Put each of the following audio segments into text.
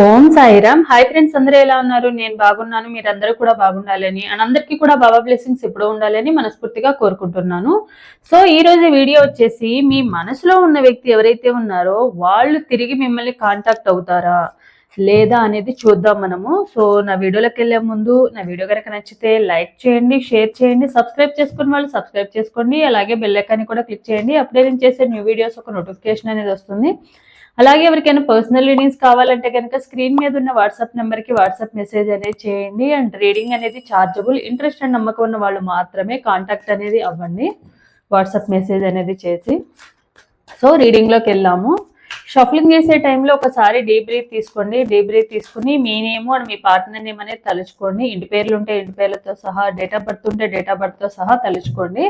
ఓం Sairam. Hi friends అందరూ ఎలా ఉన్నారు? నేను బాగున్నాను మీరందరూ కూడా బాగుండాలని అండ్ అందరికీ కూడా బాబా బ్లెస్సింగ్స్ ఎప్పుడూ ఉండాలని మనస్ఫూర్తిగా కోరుకుంటున్నాను. సో ఈ రోజు వీడియో వచ్చేసి మీ మనసులో ఉన్న వ్యక్తి ఎవరైతే ఉన్నారో వాళ్ళు తిరిగి మిమ్మల్ని కాంటాక్ట్ అవుతారా? లేదా అనేది చూద్దాం మనము. సో నా వీడియోలోకి వెళ్ళే ముందు నా వీడియో కనుక నచ్చితే లైక్ చేయండి షేర్ చేయండి సబ్స్క్రైబ్ చేసుకుని వాళ్ళు సబ్స్క్రైబ్ చేసుకోండి అలాగే బెల్ కూడా క్లిక్ చేయండి. అప్పుడే నేను చేసే న్యూ వీడియోస్ ఒక నోటిఫికేషన్ అనేది వస్తుంది. అలాగే ఎవరికైనా పర్సనల్ రీడింగ్స్ కావాలంటే కనుక స్క్రీన్ మీద ఉన్న వాట్సాప్ నెంబర్కి వాట్సాప్ మెసేజ్ అనేది చేయండి. అండ్ రీడింగ్ అనేది చార్జబుల్ ఇంట్రెస్ట్ అండ్ నమ్మకం ఉన్న వాళ్ళు మాత్రమే కాంటాక్ట్ అనేది అవ్వండి. వాట్సాప్ మెసేజ్ అనేది చేసి. సో రీడింగ్లోకి వెళ్ళాము. షఫలింగ్ చేసే టైంలో ఒకసారి డీ బ్రీత్ తీసుకోండి. డీ బ్రీత్ తీసుకుని మీ నేమ్ అండ్ మీ పార్ట్నర్ నేమ్ అనేది తలుచుకోండి. ఇంటి పేర్లు ఉంటే ఇంటి పేర్లతో సహా డేట్ ఆఫ్ బర్త్ ఉంటే డేట్ ఆఫ్ బర్త్తో సహా తలుచుకోండి.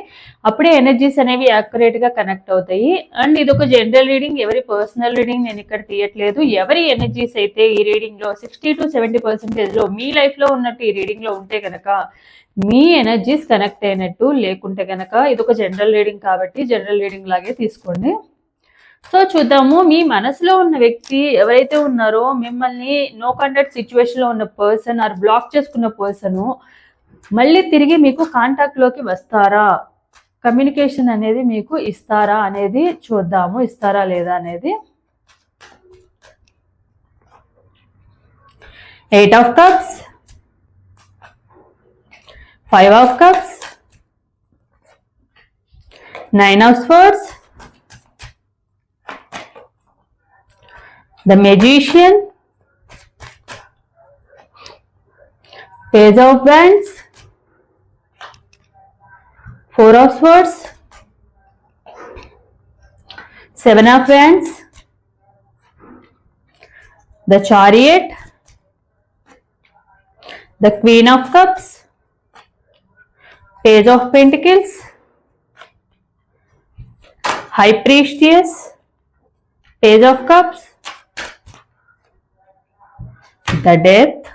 అప్పుడే ఎనర్జీస్ అనేవి యాక్యురేట్గా కనెక్ట్ అవుతాయి. అండ్ ఇది ఒక జనరల్ రీడింగ్ ఎవరి పర్సనల్ రీడింగ్ నేను ఇక్కడ తీయట్లేదు. ఎవరి ఎనర్జీస్ అయితే ఈ రీడింగ్లో సిక్స్టీ టు సెవెంటీ పర్సెంటేజ్లో మీ లైఫ్లో ఉన్నట్టు ఈ రీడింగ్లో ఉంటే కనుక మీ ఎనర్జీస్ కనెక్ట్ అయినట్టు లేకుంటే కనుక ఇది ఒక జనరల్ రీడింగ్ కాబట్టి జనరల్ రీడింగ్ లాగే తీసుకోండి. సో చూద్దాము మీ మనసులో ఉన్న వ్యక్తి ఎవరైతే ఉన్నారో మిమ్మల్ని నో కాంటాక్ట్ సిచ్యువేషన్లో ఉన్న పర్సన్ ఆర్ బ్లాక్ చేసుకున్న పర్సన్ మళ్ళీ తిరిగి మీకు కాంటాక్ట్లోకి వస్తారా? కమ్యూనికేషన్ అనేది మీకు ఇస్తారా అనేది చూద్దాము ఇస్తారా లేదా అనేది. Eight of cups five of cups nine of swords the magician page of wands four of swords seven of wands the chariot the queen of cups page of pentacles high priestess page of cups the depth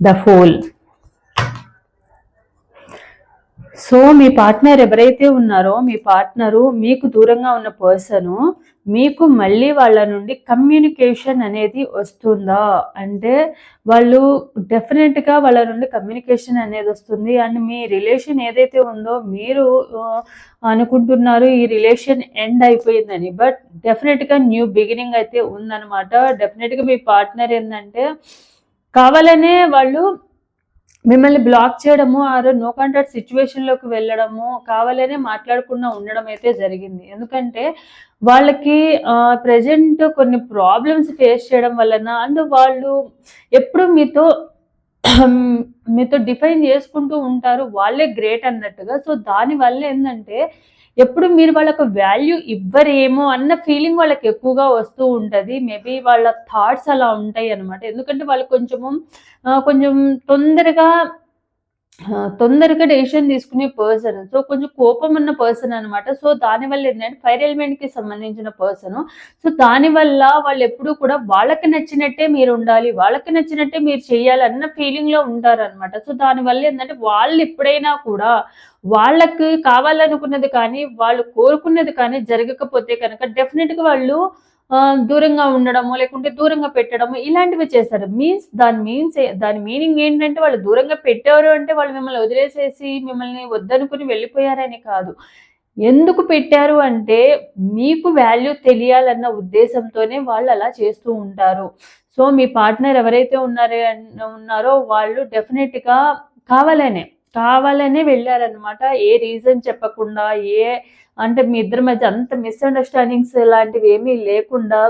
the fold so me partner ఎవరైతే ఉన్నారో మీ partner మీకు దూరంగా ఉన్న person మీకు మళ్ళీ వాళ్ళ నుండి communication అనేది వస్తుందా? అంటే వాళ్ళు డెఫినెట్గా వాళ్ళ నుండి కమ్యూనికేషన్ అనేది వస్తుంది. అండ్ మీ రిలేషన్ ఏదైతే ఉందో మీరు అనుకుంటున్నారు ఈ రిలేషన్ ఎండ్ అయిపోయిందని. బట్ డెఫినెట్గా న్యూ బిగినింగ్ అయితే ఉందన్నమాట. డెఫినెట్గా మీ పార్ట్నర్ ఏంటంటే కావాలనే వాళ్ళు మిమ్మల్ని బ్లాక్ చేయడము ఆరు నో కాంటాక్ట్ సిచ్యువేషన్లోకి వెళ్ళడము కావాలనే మాట్లాడకుండా ఉండడం అయితే జరిగింది. ఎందుకంటే వాళ్ళకి ప్రజెంట్ కొన్ని ప్రాబ్లమ్స్ ఫేస్ చేయడం వలన అండ్ వాళ్ళు ఎప్పుడు మీతో మీతో డిఫైన్ చేసుకుంటూ ఉంటారు వాళ్ళే గ్రేట్ అన్నట్టుగా. సో దాని వల్ల ఏంటంటే ఎప్పుడు మీరు వాళ్ళకు వాల్యూ ఇవ్వరేమో అన్న ఫీలింగ్ వాళ్ళకి ఎక్కువగా వస్తూ ఉంటుంది. మేబీ వాళ్ళ థాట్స్ అలా ఉంటాయి అనమాట ఎందుకంటే వాళ్ళు కొంచెము కొంచెం తొందరగా తొందరగా డెసిషన్ తీసుకునే పర్సన్ సో కొంచెం కోపం ఉన్న పర్సన్ అనమాట సో దానివల్ల ఏంటంటే ఫైర్ ఎలిమెంట్కి సంబంధించిన పర్సన్ సో దానివల్ల వాళ్ళు ఎప్పుడూ కూడా వాళ్ళకి నచ్చినట్టే మీరు ఉండాలి వాళ్ళకి నచ్చినట్టే మీరు చేయాలన్న ఫీలింగ్లో ఉంటారు సో దానివల్ల ఏంటంటే వాళ్ళు ఎప్పుడైనా కూడా వాళ్ళకి కావాలనుకున్నది కానీ వాళ్ళు కోరుకున్నది కానీ జరగకపోతే కనుక డెఫినెట్గా వాళ్ళు దూరంగా ఉండడము లేకుంటే దూరంగా పెట్టడము ఇలాంటివి చేస్తారు మీన్స్ దాని మీన్స్ దాని మీనింగ్ ఏంటంటే వాళ్ళు దూరంగా పెట్టారు అంటే వాళ్ళు మిమ్మల్ని వదిలేసేసి మిమ్మల్ని వద్దనుకుని వెళ్ళిపోయారని కాదు. ఎందుకు పెట్టారు అంటే మీకు వాల్యూ తెలియాలన్న ఉద్దేశంతోనే వాళ్ళు అలా చేస్తూ ఉంటారు. సో మీ పార్ట్నర్ ఎవరైతే ఉన్నారో ఉన్నారో వాళ్ళు డెఫినెట్గా కావాలనే కావాలనే వెళ్ళారనమాట ఏ రీజన్ చెప్పకుండా ఏ అంటే మీ ఇద్దరి మధ్య అంత మిస్అండర్స్టాండింగ్స్ లాంటివి ఏమీ లేకుండా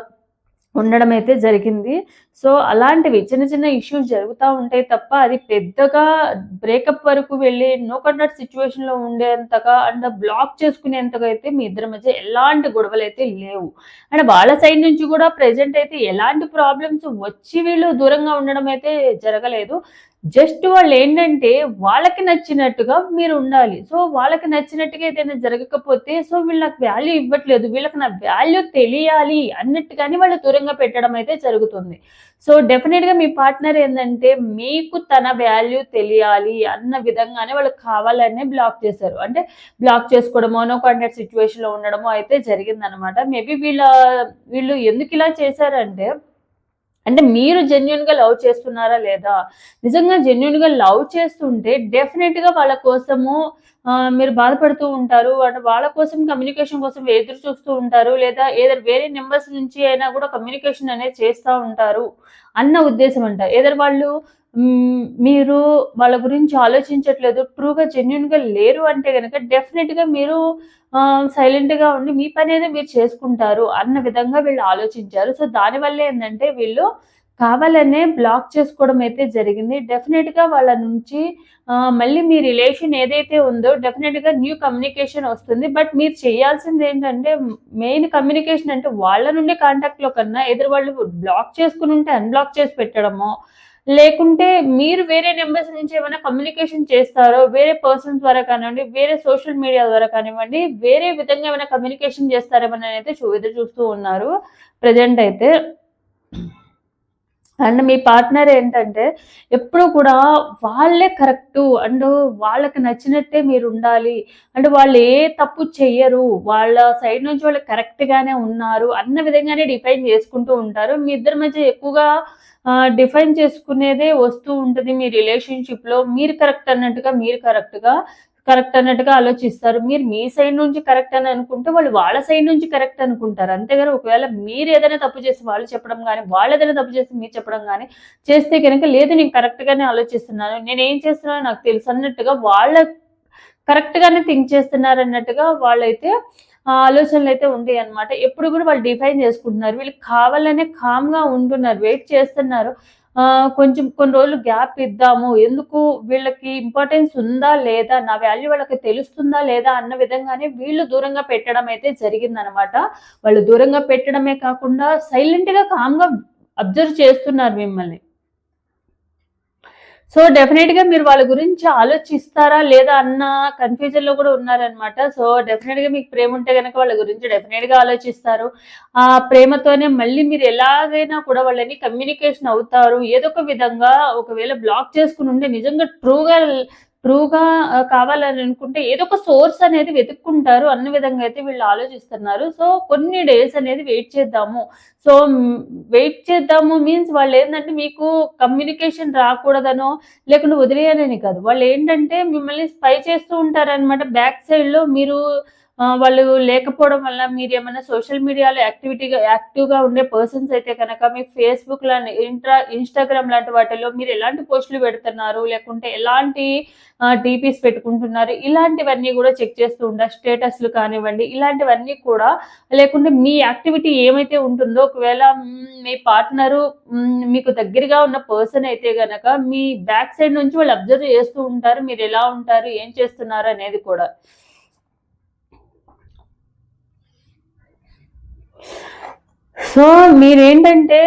ఉండడం అయితే జరిగింది. సో అలాంటివి చిన్న చిన్న ఇష్యూస్ జరుగుతూ ఉంటాయి తప్ప అది పెద్దగా బ్రేకప్ వరకు వెళ్ళి నో కాంటాక్ట్ సిచ్యువేషన్లో ఉండేంతగా అండ్ బ్లాక్ చేసుకునేంతగా అయితే మీ ఇద్దరి మధ్య ఎలాంటి గొడవలు అయితే లేవు. అండ్ వాళ్ళ సైడ్ నుంచి కూడా ప్రజెంట్ అయితే ఎలాంటి ప్రాబ్లమ్స్ వచ్చి వీళ్ళు దూరంగా ఉండడం అయితే జరగలేదు. జస్ట్ వాళ్ళు ఏంటంటే వాళ్ళకి నచ్చినట్టుగా మీరు ఉండాలి. సో వాళ్ళకి నచ్చినట్టుగా ఏదైనా జరగకపోతే సో వీళ్ళు నాకు వాల్యూ ఇవ్వట్లేదు వీళ్ళకి నా వాల్యూ తెలియాలి అన్నట్టుగానే వాళ్ళు దూరంగా పెట్టడం అయితే జరుగుతుంది. సో డెఫినెట్గా మీ పార్ట్నర్ ఏంటంటే మీకు తన వాల్యూ తెలియాలి అన్న విధంగానే వాళ్ళకి కావాలనే బ్లాక్ చేశారు. అంటే బ్లాక్ చేసుకోవడమో నో కాంటాక్ట్ సిచ్యువేషన్లో ఉండడమో అయితే జరిగిందనమాట. మేబీ వీళ్ళ వీళ్ళు ఎందుకు ఇలా చేశారంటే అంటే మీరు జెన్యున్గా లవ్ చేస్తున్నారా లేదా? నిజంగా జెన్యున్గా లవ్ చేస్తుంటే డెఫినెట్గా వాళ్ళ కోసము మీరు బాధపడుతూ ఉంటారు. అంటే వాళ్ళ కోసం కమ్యూనికేషన్ కోసం ఎదురు చూస్తూ ఉంటారు. లేదా ఏదైనా వేరే నెంబర్స్ నుంచి అయినా కూడా కమ్యూనికేషన్ అనేది చేస్తూ ఉంటారు అన్న ఉద్దేశం అంట. ఏదైనా వాళ్ళు మీరు వాళ్ళ గురించి ఆలోచించట్లేదు ట్రూగా జెన్యున్గా లేరు అంటే కనుక డెఫినెట్గా మీరు సైలెంట్గా ఉండి మీ పని అనేది మీరు చేసుకుంటారు అన్న విధంగా వీళ్ళు ఆలోచించారు. సో దానివల్ల ఏంటంటే వీళ్ళు కావాలనే బ్లాక్ చేసుకోవడం అయితే జరిగింది. డెఫినెట్గా వాళ్ళ నుంచి మళ్ళీ మీ రిలేషన్ ఏదైతే ఉందో డెఫినెట్గా న్యూ కమ్యూనికేషన్ వస్తుంది. బట్ మీరు చేయాల్సింది ఏంటంటే మెయిన్ కమ్యూనికేషన్ అంటే వాళ్ళ నుండి కాంటాక్ట్లో కన్నా ఎదురు వాళ్ళు బ్లాక్ చేసుకుని ఉంటే అన్బ్లాక్ చేసి పెట్టడమో లేకుంటే మీరు వేరే నెంబర్స్ నుంచి ఏమైనా కమ్యూనికేషన్ చేస్తారో వేరే పర్సన్స్ ద్వారా కానివ్వండి వేరే సోషల్ మీడియా ద్వారా కానివ్వండి వేరే విధంగా ఏమైనా కమ్యూనికేషన్ చేస్తారేమని అయితే చూ ఎదురు చూస్తూ ఉన్నారు. ప్రజెంట్ అయితే అండ్ మీ పార్ట్నర్ ఏంటంటే ఎప్పుడు కూడా వాళ్ళే కరెక్టు అండ్ వాళ్ళకి నచ్చినట్టే మీరు ఉండాలి. అండ్ వాళ్ళు ఏ తప్పు చెయ్యరు. వాళ్ళ సైడ్ నుంచి వాళ్ళు కరెక్ట్గానే ఉన్నారు అన్న విధంగానే డిఫైన్ చేసుకుంటూ ఉంటారు. మీ ఇద్దరి మధ్య ఎక్కువగా డిఫైన్ చేసుకునేదే వస్తూ ఉంటుంది మీ రిలేషన్షిప్లో. మీరు కరెక్ట్ అన్నట్టుగా మీరు కరెక్ట్గా కరెక్ట్ అన్నట్టుగా ఆలోచిస్తారు. మీరు మీ సైడ్ నుంచి కరెక్ట్ అని అనుకుంటే వాళ్ళు వాళ్ళ సైడ్ నుంచి కరెక్ట్ అనుకుంటారు. అంతేగాని ఒకవేళ మీరు ఏదైనా తప్పు చేసి వాళ్ళు చెప్పడం కానీ వాళ్ళు ఏదైనా తప్పు చేసి మీరు చెప్పడం కానీ చేస్తే కనుక లేదు నేను కరెక్ట్గానే ఆలోచిస్తున్నాను. నేను ఏం చేస్తున్నానో నాకు తెలుసు అన్నట్టుగా వాళ్ళ కరెక్ట్గానే థింక్ చేస్తున్నారు అన్నట్టుగా వాళ్ళైతే ఆలోచనలు అయితే ఉండేవి అనమాట ఎప్పుడు కూడా వాళ్ళు డిఫైన్ చేసుకుంటున్నారు. వీళ్ళు కావాలనే కామ్గా ఉంటున్నారు. వెయిట్ చేస్తున్నారు. కొంచెం కొన్ని రోజులు గ్యాప్ ఇద్దాము. ఎందుకు? వీళ్ళకి ఇంపార్టెన్స్ ఉందా లేదా? నా వాల్యూ వాళ్ళకి తెలుస్తుందా లేదా అన్న విధంగానే వీళ్ళు దూరంగా పెట్టడం అయితే జరిగిందనమాట. వాళ్ళు దూరంగా పెట్టడమే కాకుండా సైలెంట్గా కామ్గా అబ్జర్వ్ చేస్తున్నారు మిమ్మల్ని. సో డెఫినెట్గా మీరు వాళ్ళ గురించి ఆలోచిస్తారా లేదా అన్న కన్ఫ్యూజన్లో కూడా ఉన్నారనమాట సో డెఫినెట్గా మీకు ప్రేమ ఉంటే కనుక వాళ్ళ గురించి డెఫినెట్గా ఆలోచిస్తారు. ఆ ప్రేమతోనే మళ్ళీ మీరు ఎలాగైనా కూడా వాళ్ళని కమ్యూనికేషన్ అవుతారు. ఏదో ఒక విధంగా ఒకవేళ బ్లాక్ చేసుకుని ఉంటే నిజంగా ట్రూగా ట్రూగా కావాలని అనుకుంటే ఏదో ఒక సోర్స్ అనేది వెతుక్కుంటారు. అన్ని విధంగా అయితే వీళ్ళు ఆలోచిస్తున్నారు. సో కొన్ని డేస్ అనేది వెయిట్ చేద్దాము. సో వెయిట్ చేద్దాము మీన్స్ వాళ్ళు ఏంటంటే మీకు కమ్యూనికేషన్ రాకూడదనో లేకుండా వదిలేయాలని కాదు. వాళ్ళు ఏంటంటే మిమ్మల్ని స్పై చేస్తూ ఉంటారనమాట బ్యాక్ సైడ్లో మీరు వాళ్ళు లేకపోవడం వల్ల మీరు ఏమైనా సోషల్ మీడియాలో యాక్టివిటీగా యాక్టివ్గా ఉండే పర్సన్స్ అయితే కనుక మీ ఫేస్బుక్ లాంటి ఇంట్రా ఇన్స్టాగ్రామ్ లాంటి వాటిలో మీరు ఎలాంటి పోస్టులు పెడుతున్నారు? లేకుంటే ఎలాంటి టీపీస్ పెట్టుకుంటున్నారు? ఇలాంటివన్నీ కూడా చెక్ చేస్తూ ఉంటారు స్టేటస్లు కానివ్వండి ఇలాంటివన్నీ కూడా లేకుంటే మీ యాక్టివిటీ ఏమైతే ఉంటుందో ఒకవేళ మీ పార్ట్నరు మీకు దగ్గరగా ఉన్న పర్సన్ అయితే కనుక మీ బ్యాక్ సైడ్ నుంచి వాళ్ళు అబ్జర్వ్ చేస్తూ ఉంటారు మీరు ఎలా ఉంటారు ఏం చేస్తున్నారు అనేది కూడా. సో మీరేంటంటే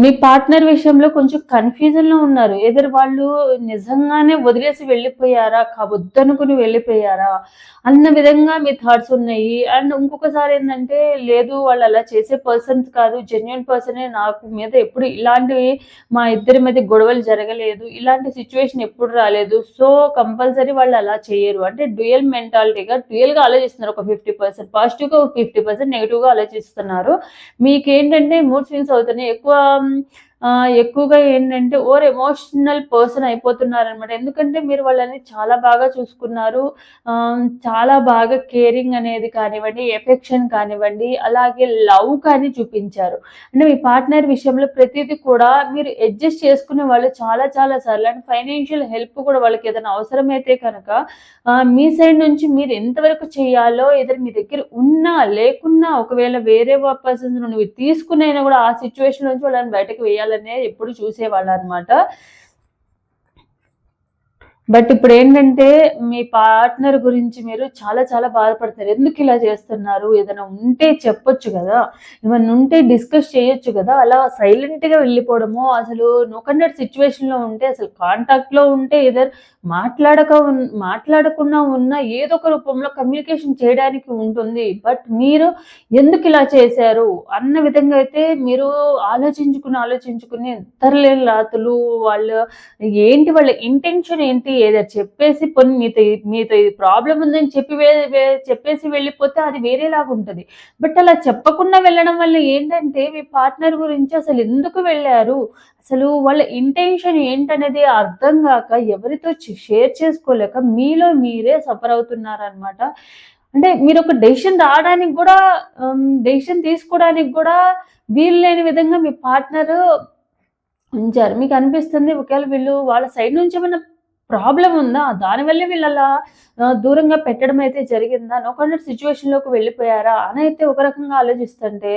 మీ పార్ట్నర్ విషయంలో కొంచెం కన్ఫ్యూజన్లో ఉన్నారు. ఎదురు వాళ్ళు నిజంగానే వదిలేసి వెళ్ళిపోయారా? వద్దనుకుని వెళ్ళిపోయారా? అన్న విధంగా మీ థాట్స్ ఉన్నాయి. అండ్ ఇంకొకసారి ఏంటంటే లేదు వాళ్ళు అలా చేసే పర్సన్స్ కాదు. జెన్యున్ పర్సనే నాకు మీద ఎప్పుడు ఇలాంటివి మా ఇద్దరి మధ్య గొడవలు జరగలేదు. ఇలాంటి సిచ్యువేషన్ ఎప్పుడు రాలేదు. సో కంపల్సరీ వాళ్ళు అలా చేయరు. అంటే డ్యూయల్ మెంటాలిటీగా డ్యూయల్గా ఆలోచిస్తున్నారు. ఒక ఫిఫ్టీ పర్సెంట్ పాజిటివ్గా ఒక ఫిఫ్టీ పర్సెంట్ నెగిటివ్గా ఆలోచిస్తున్నారు. మీకేంటంటే మూడ్ స్వింగ్స్ అవుతున్నాయి. ఎక్కువ um, ఎక్కువగా ఏంటంటే ఓర్ ఎమోషనల్ పర్సన్ అయిపోతున్నారనమాట ఎందుకంటే మీరు వాళ్ళని చాలా బాగా చూసుకున్నారు. చాలా బాగా కేరింగ్ అనేది కానివ్వండి ఎఫెక్షన్ కానివ్వండి అలాగే లవ్ కానీ చూపించారు. అంటే మీ పార్ట్నర్ విషయంలో ప్రతిదీ కూడా మీరు అడ్జస్ట్ చేసుకునే వాళ్ళు చాలా చాలా సార్లు. అండ్ ఫైనాన్షియల్ హెల్ప్ కూడా వాళ్ళకి ఏదైనా అవసరమైతే కనుక మీ సైడ్ నుంచి మీరు ఎంతవరకు చేయాలో ఏదైనా మీ దగ్గర ఉన్నా లేకున్నా ఒకవేళ వేరే పర్సన్స్ నువ్వు తీసుకునైనా కూడా ఆ సిచ్యువేషన్ నుంచి వాళ్ళని బయటకు వేయాలి. చేయాలనే ఎప్పుడు చూసేవాళ్ళు అనమాట బట్ ఇప్పుడు ఏంటంటే మీ పార్ట్నర్ గురించి మీరు చాలా చాలా బాధపడతారు. ఎందుకు ఇలా చేస్తున్నారు? ఏదైనా ఉంటే చెప్పొచ్చు కదా. ఏమైనా ఉంటే డిస్కస్ చేయొచ్చు కదా. అలా సైలెంట్గా వెళ్ళిపోవడము అసలు నోకండెడ్ సిచ్యువేషన్లో ఉంటే అసలు కాంటాక్ట్లో ఉంటే ఏదైనా మాట్లాడక మాట్లాడకుండా ఉన్న ఏదో ఒక రూపంలో కమ్యూనికేషన్ చేయడానికి ఉంటుంది. బట్ మీరు ఎందుకు ఇలా చేశారు? అన్న విధంగా అయితే మీరు ఆలోచించుకుని ఆలోచించుకుని ఇతరులేని రాతులు వాళ్ళు ఏంటి వాళ్ళ ఇంటెన్షన్ ఏంటి ఏదో చెప్పేసి కొన్ని మీతో మీతో ఇది ప్రాబ్లం ఉందని చెప్పి చెప్పేసి వెళ్ళిపోతే అది వేరేలాగా ఉంటుంది. బట్ అలా చెప్పకుండా వెళ్ళడం వల్ల ఏంటంటే మీ పార్ట్నర్ గురించి అసలు ఎందుకు వెళ్ళారు? అసలు వాళ్ళ ఇంటెన్షన్ ఏంటనేది అర్థం కాక ఎవరితో షేర్ చేసుకోలేక మీలో మీరే సఫర్ అవుతున్నారనమాట అంటే మీరు ఒక డెసిషన్ రావడానికి కూడా డెసిషన్ తీసుకోవడానికి కూడా వీలు లేని విధంగా మీ పార్ట్నర్ ఉంచారు. మీకు అనిపిస్తుంది ఒకవేళ వీళ్ళు వాళ్ళ సైడ్ నుంచి ఏమైనా ప్రాబ్లం ఉందా? దానివల్ల వీళ్ళు అలా దూరంగా పెట్టడం అయితే జరిగిందా? నోకన్నర్ సిచ్యువేషన్లోకి వెళ్ళిపోయారా? అని అయితే ఒక రకంగా ఆలోచిస్తుంటే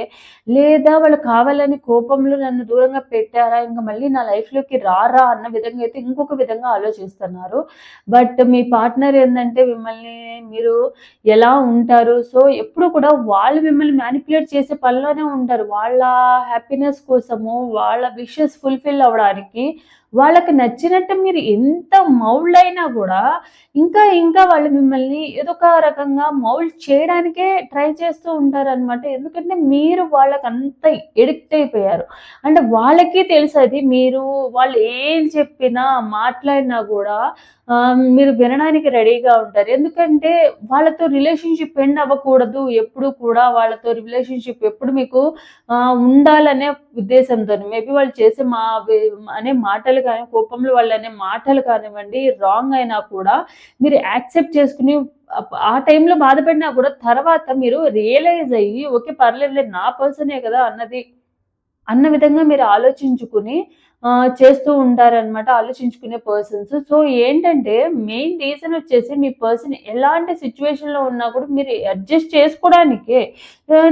లేదా వాళ్ళు కావాలని కోపంలో నన్ను దూరంగా పెట్టారా? ఇంకా మళ్ళీ నా లైఫ్లోకి రారా? అన్న విధంగా అయితే ఇంకొక విధంగా ఆలోచిస్తున్నారు. బట్ మీ పార్ట్నర్ ఏంటంటే మిమ్మల్ని మీరు ఎలా ఉంటారు? సో ఎప్పుడు కూడా వాళ్ళు మిమ్మల్ని మ్యానిపులేట్ చేసే పనిలోనే ఉంటారు. వాళ్ళ హ్యాపీనెస్ కోసము వాళ్ళ విషెస్ ఫుల్ఫిల్ అవ్వడానికి వాళ్ళకి నచ్చినట్టు మీరు ఎంత మౌల్డ్ అయినా కూడా ఇంకా ఇంకా వాళ్ళు మిమ్మల్ని ఏదో ఒక రకంగా మౌల్డ్ చేయడానికే ట్రై చేస్తూ ఉంటారనమాట ఎందుకంటే మీరు వాళ్ళకి అంత ఎడిక్ట్ అయిపోయారు. అంటే వాళ్ళకి తెలుసు అది మీరు వాళ్ళు ఏం చెప్పినా మాట్లాడినా కూడా మీరు వినడానికి రెడీగా ఉంటారు. ఎందుకంటే వాళ్ళతో రిలేషన్షిప్ ఎండ్ అవ్వకూడదు. ఎప్పుడు కూడా వాళ్ళతో రిలేషన్షిప్ ఎప్పుడు మీకు ఉండాలనే ఉద్దేశంతో. మేబీ వాళ్ళు చేసే మా అనే మాటలు కానీ కోపంలో వాళ్ళు అనే మాటలు కానివ్వండి రాంగ్ అయినా కూడా మీరు యాక్సెప్ట్ చేసుకుని ఆ- టైంలో బాధపడినా కూడా తర్వాత మీరు రియలైజ్ అయ్యి ఓకే పర్లేదు నా పర్సనే కదా అన్నది అన్న విధంగా మీరు ఆలోచించుకుని చేస్తూ ఉంటారనమాట ఆలోచించుకునే పర్సన్స్ సో ఏంటంటే మెయిన్ రీజన్ వచ్చేసి మీ పర్సన్ ఎలాంటి సిచ్యువేషన్లో ఉన్నా కూడా మీరు అడ్జస్ట్ చేసుకోవడానికి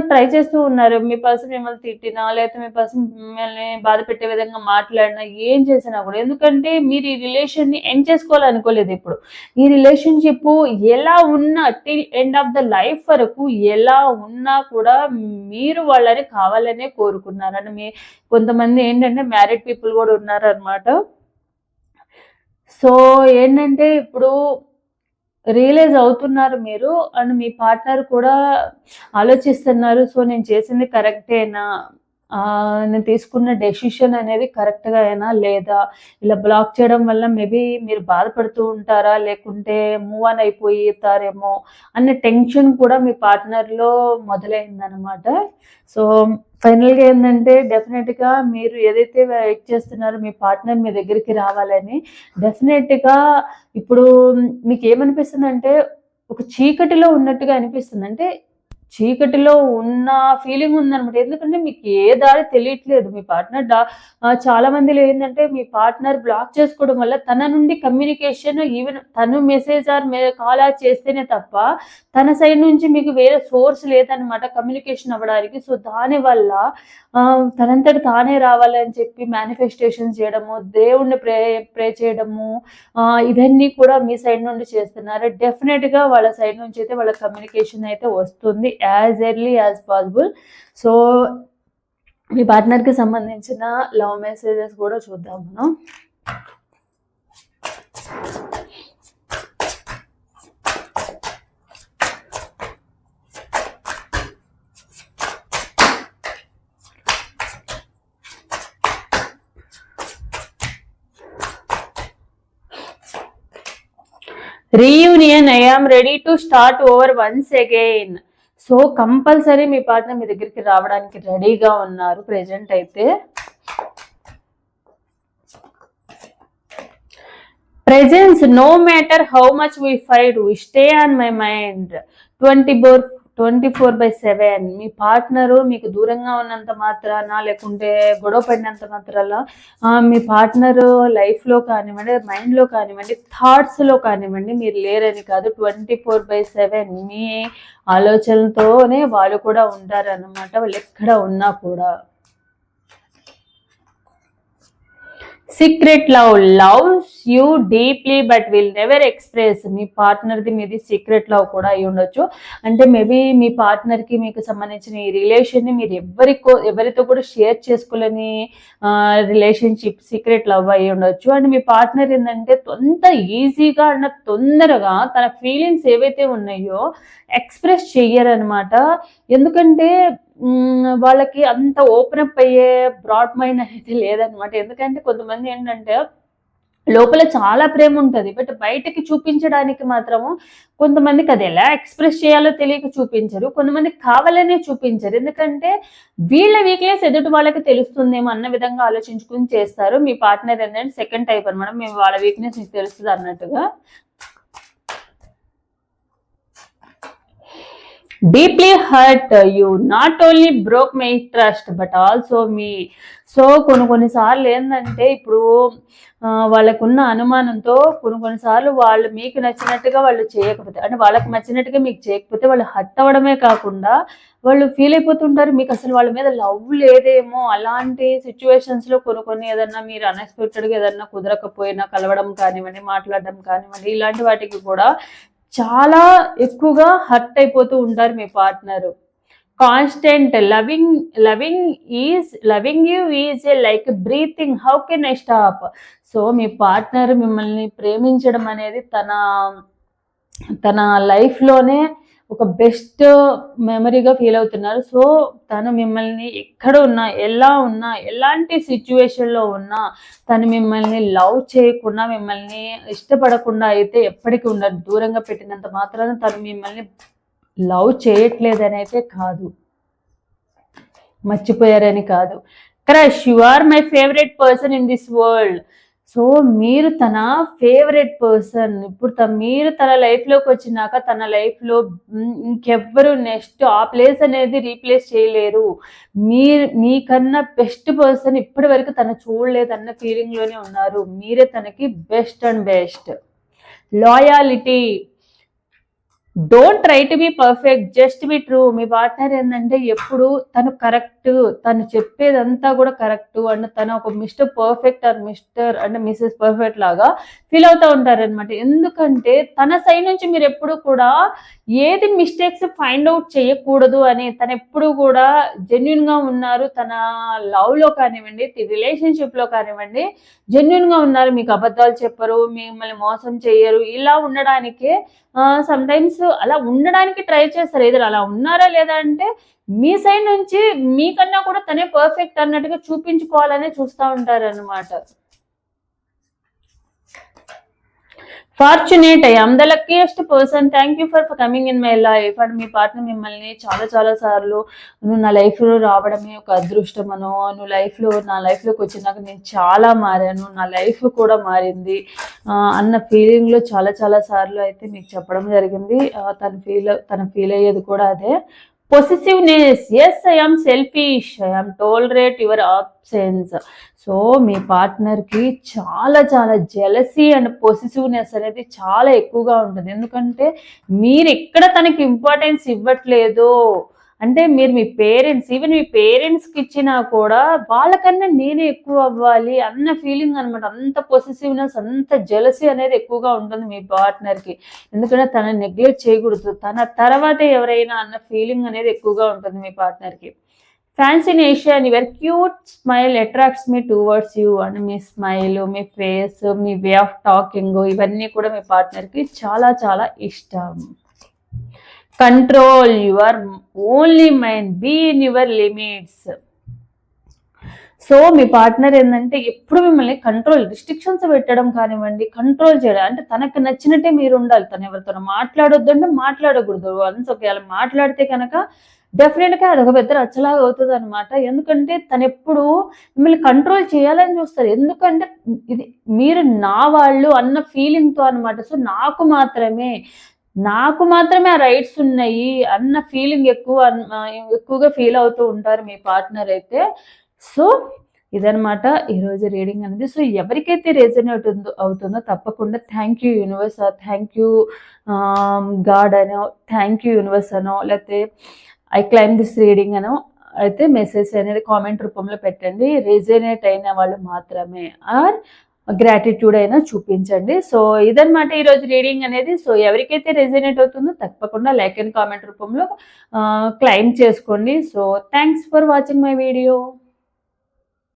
ట్రై చేస్తూ ఉన్నారు. మీ పర్సన్ మిమ్మల్ని తిట్టినా లేకపోతే మీ పర్సన్ మిమ్మల్ని బాధ పెట్టే విధంగా మాట్లాడినా ఏం చేసినా కూడా. ఎందుకంటే మీరు ఈ రిలేషన్ని ఎండ్ చేసుకోవాలనుకోలేదు ఇప్పుడు. ఈ రిలేషన్షిప్ ఎలా ఉన్నా till end of the life వరకు ఎలా ఉన్నా కూడా మీరు వాళ్ళని కావాలనే కోరుకున్నారని మీ కొంతమంది ఏంటంటే మ్యారీడ్ పీపుల్ కూడా ఉన్నారనమాట సో ఏంటంటే ఇప్పుడు రియలైజ్ అవుతున్నారు మీరు అండ్ మీ పార్ట్నర్ కూడా ఆలోచిస్తున్నారు. సో నేను చేసింది కరెక్టేనా నేను తీసుకున్న డెసిషన్ అనేది కరెక్ట్గా అయినా లేదా ఇలా బ్లాక్ చేయడం వల్ల మేబీ మీరు బాధపడుతూ ఉంటారా లేకుంటే మూవ్ ఆన్ అయిపోతారేమో అనే టెన్షన్ కూడా మీ పార్ట్నర్లో మొదలైందనమాట సో ఫైనల్గా ఏంటంటే డెఫినెట్గా మీరు ఏదైతే వెయిట్ చేస్తున్నారో మీ పార్ట్నర్ మీ దగ్గరికి రావాలని డెఫినెట్గా ఇప్పుడు మీకు ఏమనిపిస్తుంది అంటే ఒక చీకటిలో ఉన్నట్టుగా అనిపిస్తుంది అంటే చీకటిలో ఉన్న ఫీలింగ్ ఉందనమాట ఎందుకంటే మీకు ఏ దారి తెలియట్లేదు. మీ పార్ట్నర్ చాలా మందిలో ఏంటంటే మీ పార్ట్నర్ బ్లాక్ చేసుకోవడం వల్ల తన నుండి కమ్యూనికేషన్ ఈవెన్ తను మెసేజ్ ఆర్ కాల్ ఆర్ చేస్తేనే తప్ప తన సైడ్ నుంచి మీకు వేరే సోర్స్ లేదనమాట కమ్యూనికేషన్ అవ్వడానికి. సో దానివల్ల వల్ల తనంతట తానే రావాలని చెప్పి మేనిఫెస్టేషన్ చేయడము దేవుణ్ణి ప్రే ప్రే చేయడము ఇవన్నీ కూడా మీ సైడ్ నుండి చేస్తున్నారు. డెఫినెట్గా వాళ్ళ సైడ్ నుంచి అయితే వాళ్ళ కమ్యూనికేషన్ అయితే వస్తుంది. As early as possible so మీ పార్ట్నర్కి సంబంధించిన లవ్ మెసేజెస్ కూడా చూద్దాం మనం. Reunion I ready to start over once again so compulsory me partner మీ దగ్గరికి రావడానికి రెడీగా ఉన్నారు. ప్రెజెంట్ అయితే presence no matter how much we fight we stay on my mind. Twenty four twenty four by seven. Me partner మీకు దూరంగా ఉన్నంత మాత్రాన లేకుంటే గొడవ పడినంత మాత్రాల మీ పార్ట్నర్ లైఫ్లో కానివ్వండి మైండ్లో కానివ్వండి థాట్స్లో కానివ్వండి మీరు లేరని కాదు ట్వంటీ ఫోర్ బై సెవెన్ మీ ఆలోచనలతోనే వాళ్ళు కూడా ఉంటారన్నమాట వాళ్ళు ఎక్కడ ఉన్నా కూడా. Secret love loves you deeply but will never express మీ పార్ట్నర్ది మీది సీక్రెట్ లవ్ కూడా అయి ఉండొచ్చు. అంటే మేబీ మీ పార్ట్నర్కి మీకు సంబంధించిన ఈ రిలేషన్ని మీరు ఎవరికో ఎవరితో కూడా షేర్ చేసుకోలేని రిలేషన్షిప్ సీక్రెట్ లవ్ అయి ఉండొచ్చు. అండ్ మీ పార్ట్నర్ ఏంటంటే తొంత ఈజీగా అండ్ తొందరగా తన ఫీలింగ్స్ ఏవైతే ఉన్నాయో ఎక్స్ప్రెస్ చెయ్యరనమాట ఎందుకంటే వాళ్ళకి అంత ఓపెన్ అప్ అయ్యే బ్రాడ్ మైండ్ అనేది లేదనమాట ఎందుకంటే కొంతమంది ఏంటంటే లోపల చాలా ప్రేమ ఉంటుంది. బట్ బయటకి చూపించడానికి మాత్రము కొంతమందికి అది ఎలా ఎక్స్ప్రెస్ చేయాలో తెలియక చూపించరు. కొంతమంది కావాలనే చూపించరు. ఎందుకంటే వీళ్ళ వీక్నెస్ ఎదుటి వాళ్ళకి తెలుస్తుందేమో అన్న విధంగా ఆలోచించుకుని చేస్తారు. మీ పార్ట్నర్ ఏంటంటే సెకండ్ టైప్ అనమాట మేము వాళ్ళ వీక్నెస్ మీకు తెలుస్తుంది అన్నట్టుగా. Deeply hurt you not only broke my trust but also me so కొన్ని కొన్నిసార్లు ఏంటంటే ఇప్పుడు వాళ్ళకున్న అనుమానంతో కొన్ని కొన్నిసార్లు వాళ్ళు మీకు నచ్చినట్టుగా వాళ్ళు చేయకపోతే అంటే వాళ్ళకి నచ్చినట్టుగా మీకు చేయకపోతే వాళ్ళు హర్ట్ అవ్వడమే కాకుండా వాళ్ళు ఫీల్ అయిపోతుంటారు. మీకు అసలు వాళ్ళ మీద లవ్ లేదేమో? అలాంటి సిచ్యువేషన్స్లో కొన్ని కొన్ని ఏదన్నా మీరు అన్ఎక్స్పెక్టెడ్గా ఏదన్నా కుదరకపోయినా కలవడం కానివ్వండి మాట్లాడడం కానివ్వండి ఇలాంటి వాటికి కూడా చాలా ఎక్కువగా హర్ట్ అయిపోతూ ఉంటారు మీ partner. Constant loving loving is loving you is a like breathing. How can I stop? So me partner మిమ్మల్ని ప్రేమించడం అనేది తన తన లైఫ్లోనే ఒక బెస్ట్ మెమరీగా ఫీల్ అవుతున్నారు. సో తను మిమ్మల్ని ఎక్కడ ఉన్నా ఎలా ఉన్నా ఎలాంటి సిచ్యువేషన్లో ఉన్నా తను మిమ్మల్ని లవ్ చేయకుండా మిమ్మల్ని ఇష్టపడకుండా అయితే ఎప్పటికీ ఉండదు దూరంగా పెట్టినంత మాత్రాన తను మిమ్మల్ని లవ్ చేయట్లేదని అయితే కాదు. మర్చిపోయారని కాదు. Crush you are my favourite person in this world. So మీరు తన ఫేవరెట్ పర్సన్ ఇప్పుడు త- మీరు తన లైఫ్లోకి వచ్చినాక తన లైఫ్లో ఇంకెవ్వరు నెక్స్ట్ ఆ ప్లేస్ అనేది రీప్లేస్ చేయలేరు. మీరు మీకన్నా బెస్ట్ పర్సన్ ఇప్పటి వరకు తను చూడలేదు అన్న ఫీలింగ్లోనే ఉన్నారు. మీరే తనకి best and best loyalty don't try to be perfect just be true me partner ఏంటంటే ఎప్పుడు తను కరెక్ట్ తను చెప్పేదంతా కూడా కరెక్ట్ అండ్ తను ఒక మిస్టర్ పర్ఫెక్ట్ ఆర్ మిస్టర్ అంటే మిస్సెస్ పర్ఫెక్ట్ లాగా ఫీల్ అవుతూ ఉంటారనమాట ఎందుకంటే తన సైడ్ నుంచి మీరు ఎప్పుడు కూడా ఏది మిస్టేక్స్ ఫైండ్ అవుట్ చేయకూడదు అని తను ఎప్పుడు కూడా జెన్యున్గా ఉన్నారు. తన లవ్లో కానివ్వండి రిలేషన్షిప్లో కానివ్వండి జెన్యున్గా ఉన్నారు. మీకు అబద్ధాలు చెప్పరు మిమ్మల్ని మోసం చేయరు. ఇలా ఉండడానికే సమ్ టైమ్స్ అలా ఉండడానికి ట్రై చేస్తారు. ఏదో అలా ఉన్నారా లేదా అంటే మీ సైడ్ నుంచి మీకన్నా కూడా తనే పర్ఫెక్ట్ అన్నట్టుగా చూపించుకోవాలనే చూస్తూ ఉంటారు అనమాట fortunate I am the luckiest person thank you for coming in my life and me partner మిమ్మల్ని చాలా చాలా సార్లు నువ్వు నా లైఫ్లో రావడమే ఒక అదృష్టమను నువ్వు లైఫ్లో నా లైఫ్లోకి వచ్చినాక నేను చాలా మారాను నా లైఫ్ కూడా మారింది. అన్న ఫీలింగ్లో చాలా చాలా సార్లు అయితే మీకు చెప్పడం జరిగింది. తను ఫీల్ తను ఫీల్ అయ్యేది కూడా అదే. Possessiveness yes I selfish I am tolerate your options so మీ పార్ట్నర్కి చాలా చాలా జెలసీ అండ్ పొసిసివ్నెస్ అనేది చాలా ఎక్కువగా ఉంటుంది. ఎందుకంటే మీరు ఎక్కడ తనకి ఇంపార్టెన్స్ ఇవ్వట్లేదు. అంటే మీరు మీ పేరెంట్స్ ఈవెన్ మీ పేరెంట్స్కి ఇచ్చినా కూడా వాళ్ళకన్నా నేనే ఎక్కువ అవ్వాలి అన్న ఫీలింగ్ అనమాట అంత పొసిసివ్నెస్ అంత జెలసీ అనేది ఎక్కువగా ఉంటుంది మీ పార్ట్నర్కి ఎందుకంటే తన నెగ్లెక్ట్ చేయకూడదు. తన తర్వాత ఎవరైనా అన్న ఫీలింగ్ అనేది ఎక్కువగా ఉంటుంది మీ పార్ట్నర్కి fascination your cute smile attracts me towards you and me smile మీ ఫేస్ మీ వే ఆఫ్ టాకింగ్ ఇవన్నీ కూడా మీ పార్ట్నర్కి చాలా చాలా ఇష్టం. Control your only mind be in your limits so me partner ఏంటంటే ఎప్పుడు మిమ్మల్ని కంట్రోల్ రిస్ట్రిక్షన్స్ పెట్టడం కానివ్వండి కంట్రోల్ చేయడం అంటే తనకు నచ్చినట్టే మీరు ఉండాలి. తను ఎవరితో మాట్లాడొద్దు అంటే మాట్లాడకూడదు. వన్స్ ఒకవేళ మాట్లాడితే కనుక డెఫినెట్గా అదొక పెద్ద రచ్చలాగా అవుతుంది అనమాట ఎందుకంటే తను ఎప్పుడు మిమ్మల్ని కంట్రోల్ చేయాలని చూస్తారు. ఎందుకంటే ఇది మీరు నా వాళ్ళు అన్న ఫీలింగ్తో అనమాట సో నాకు మాత్రమే నాకు మాత్రమే ఆ రైట్స్ ఉన్నాయి అన్న ఫీలింగ్ ఎక్కువ అన్- ఎక్కువగా ఫీల్ అవుతూ ఉంటారు మీ పార్ట్నర్ అయితే. సో ఇదనమాట ఈరోజు రీడింగ్ అనేది. సో ఎవరికైతే రెజనేట్ ఉందో అవుతుందో తప్పకుండా thank you universe thank you god అనో థ్యాంక్ యూ యూనివర్స్ అనో లేకపోతే ఐ క్లైమ్ దిస్ రీడింగ్ అనో అయితే మెసేజ్ అనేది కామెంట్ రూపంలో పెట్టండి. రెజనేట్ అయిన వాళ్ళు మాత్రమే. ఆర్ గ్రాటిట్యూడ్ అయినా చూపించండి. సో ఇదనమాట ఈరోజు రీడింగ్ అనేది. సో ఎవరికైతే రెజినేట్ అవుతుందో తప్పకుండా లైక్ అండ్ కామెంట్ రూపంలో క్లైమ్ చేసుకోండి. So thanks for watching my video